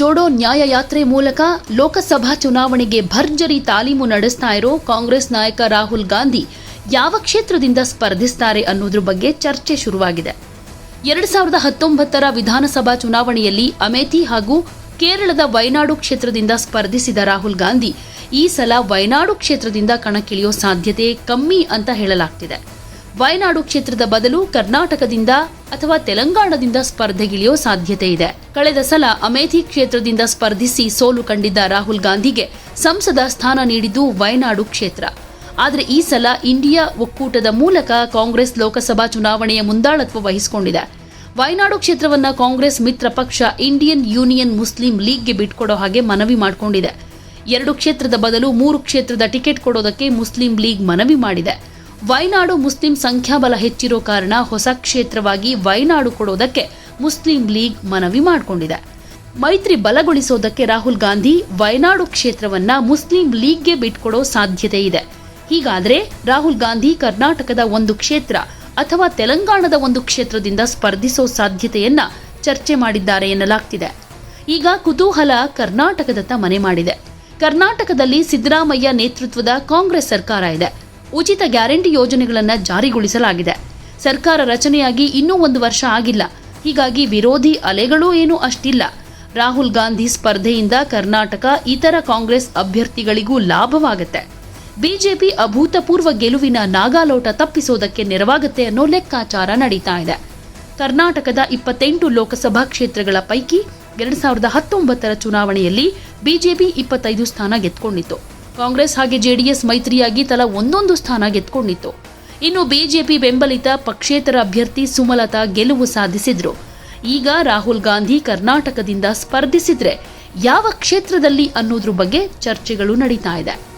ಜೋಡೋ ನ್ಯಾಯ ಯಾತ್ರೆ ಮೂಲಕ ಲೋಕಸಭಾ ಚುನಾವಣೆಗೆ ಭರ್ಜರಿ ತಾಲೀಮು ನಡೆಸ್ತಾ ಇರೋ ಕಾಂಗ್ರೆಸ್ ನಾಯಕ ರಾಹುಲ್ ಗಾಂಧಿ ಯಾವ ಕ್ಷೇತ್ರದಿಂದ ಸ್ಪರ್ಧಿಸ್ತಾರೆ ಅನ್ನೋದ್ರ ಬಗ್ಗೆ ಚರ್ಚೆ ಶುರುವಾಗಿದೆ. ಎರಡ್ ಸಾವಿರದ ಹತ್ತೊಂಬತ್ತರ ವಿಧಾನಸಭಾ ಚುನಾವಣೆಯಲ್ಲಿ ಅಮೇಥಿ ಹಾಗೂ ಕೇರಳದ ವಯನಾಡು ಕ್ಷೇತ್ರದಿಂದ ಸ್ಪರ್ಧಿಸಿದ ರಾಹುಲ್ ಗಾಂಧಿ ಈ ಸಲ ವಯನಾಡು ಕ್ಷೇತ್ರದಿಂದ ಕಣಕ್ಕಿಳಿಯೋ ಸಾಧ್ಯತೆ ಕಮ್ಮಿ ಅಂತ ಹೇಳಲಾಗ್ತಿದೆ. ವಯನಾಡು ಕ್ಷೇತ್ರದ ಬದಲು ಕರ್ನಾಟಕದಿಂದ ಅಥವಾ ತೆಲಂಗಾಣದಿಂದ ಸ್ಪರ್ಧೆಗಿಳಿಯೋ ಸಾಧ್ಯತೆ ಇದೆ. ಕಳೆದ ಸಲ ಅಮೇಥಿ ಕ್ಷೇತ್ರದಿಂದ ಸ್ಪರ್ಧಿಸಿ ಸೋಲು ಕಂಡಿದ್ದ ರಾಹುಲ್ ಗಾಂಧಿಗೆ ಸಂಸದ ಸ್ಥಾನ ನೀಡಿದ್ದು ವಯನಾಡು ಕ್ಷೇತ್ರ. ಆದರೆ ಈ ಸಲ ಇಂಡಿಯಾ ಒಕ್ಕೂಟದ ಮೂಲಕ ಕಾಂಗ್ರೆಸ್ ಲೋಕಸಭಾ ಚುನಾವಣೆಯ ಮುಂದಾಳತ್ವ ವಹಿಸಿಕೊಂಡಿದೆ. ವಯನಾಡು ಕ್ಷೇತ್ರವನ್ನ ಕಾಂಗ್ರೆಸ್ ಮಿತ್ರ ಪಕ್ಷ ಇಂಡಿಯನ್ ಯೂನಿಯನ್ ಮುಸ್ಲಿಂ ಲೀಗ್ಗೆ ಬಿಟ್ಕೊಡೋ ಹಾಗೆ ಮನವಿ ಮಾಡಿಕೊಂಡಿದೆ. ಎರಡು ಕ್ಷೇತ್ರದ ಬದಲು ಮೂರು ಕ್ಷೇತ್ರದ ಟಿಕೆಟ್ ಕೊಡೋದಕ್ಕೆ ಮುಸ್ಲಿಂ ಲೀಗ್ ಮನವಿ ಮಾಡಿದೆ. ವಯನಾಡು ಮುಸ್ಲಿಂ ಸಂಖ್ಯಾಬಲ ಹೆಚ್ಚಿರೋ ಕಾರಣ ಹೊಸ ಕ್ಷೇತ್ರವಾಗಿ ವೈನಾಡು ಕೊಡೋದಕ್ಕೆ ಮುಸ್ಲಿಂ ಲೀಗ್ ಮನವಿ ಮಾಡಿಕೊಂಡಿದೆ. ಮೈತ್ರಿ ಬಲಗೊಳಿಸೋದಕ್ಕೆ ರಾಹುಲ್ ಗಾಂಧಿ ವಯನಾಡು ಕ್ಷೇತ್ರವನ್ನ ಮುಸ್ಲಿಂ ಲೀಗ್ಗೆ ಬಿಟ್ಕೊಡೋ ಸಾಧ್ಯತೆ ಇದೆ. ಹೀಗಾದರೆ ರಾಹುಲ್ ಗಾಂಧಿ ಕರ್ನಾಟಕದ ಒಂದು ಕ್ಷೇತ್ರ ಅಥವಾ ತೆಲಂಗಾಣದ ಒಂದು ಕ್ಷೇತ್ರದಿಂದ ಸ್ಪರ್ಧಿಸೋ ಸಾಧ್ಯತೆಯನ್ನ ಚರ್ಚೆ ಮಾಡಿದ್ದಾರೆ ಎನ್ನಲಾಗ್ತಿದೆ. ಈಗ ಕುತೂಹಲ ಕರ್ನಾಟಕದತ್ತ ಮನೆ ಮಾಡಿದೆ. ಕರ್ನಾಟಕದಲ್ಲಿ ಸಿದ್ದರಾಮಯ್ಯ ನೇತೃತ್ವದ ಕಾಂಗ್ರೆಸ್ ಸರ್ಕಾರ ಇದೆ. ಉಚಿತ ಗ್ಯಾರಂಟಿ ಯೋಜನೆಗಳನ್ನು ಜಾರಿಗೊಳಿಸಲಾಗಿದೆ. ಸರ್ಕಾರ ರಚನೆಯಾಗಿ ಇನ್ನೂ ಒಂದು ವರ್ಷ ಆಗಿಲ್ಲ. ಹೀಗಾಗಿ ವಿರೋಧಿ ಅಲೆಗಳೂ ಏನೂ ಅಷ್ಟಿಲ್ಲ. ರಾಹುಲ್ ಗಾಂಧಿ ಸ್ಪರ್ಧೆಯಿಂದ ಕರ್ನಾಟಕ, ಇತರ ಕಾಂಗ್ರೆಸ್ ಅಭ್ಯರ್ಥಿಗಳಿಗೂ ಲಾಭವಾಗುತ್ತೆ. ಬಿಜೆಪಿ ಅಭೂತಪೂರ್ವ ಗೆಲುವಿನ ನಾಗಾಲೋಟ ತಪ್ಪಿಸೋದಕ್ಕೆ ನೆರವಾಗುತ್ತೆ ಅನ್ನೋ ಲೆಕ್ಕಾಚಾರ ನಡೀತಾ ಇದೆ. ಕರ್ನಾಟಕದ ಇಪ್ಪತ್ತೆಂಟು ಲೋಕಸಭಾ ಕ್ಷೇತ್ರಗಳ ಪೈಕಿ ಎರಡ್ ಸಾವಿರದ ಹತ್ತೊಂಬತ್ತರ ಚುನಾವಣೆಯಲ್ಲಿ ಬಿಜೆಪಿ ಇಪ್ಪತ್ತೈದು ಸ್ಥಾನ ಗೆದ್ಕೊಂಡಿತ್ತು. ಕಾಂಗ್ರೆಸ್ ಹಾಗೆ ಜೆಡಿಎಸ್ ಮೈತ್ರಿಯಾಗಿ ತಲಾ ಒಂದೊಂದು ಸ್ಥಾನ ಗೆದ್ಕೊಂಡಿತ್ತು. ಇನ್ನು ಬಿಜೆಪಿ ಬೆಂಬಲಿತ ಪಕ್ಷೇತರ ಅಭ್ಯರ್ಥಿ ಸುಮಲತಾ ಗೆಲುವು ಸಾಧಿಸಿದ್ರು. ಈಗ ರಾಹುಲ್ ಗಾಂಧಿ ಕರ್ನಾಟಕದಿಂದ ಸ್ಪರ್ಧಿಸಿದ್ರೆ ಯಾವ ಕ್ಷೇತ್ರದಲ್ಲಿ ಅನ್ನೋದ್ರ ಬಗ್ಗೆ ಚರ್ಚೆಗಳು ನಡೀತಾ ಇದೆ.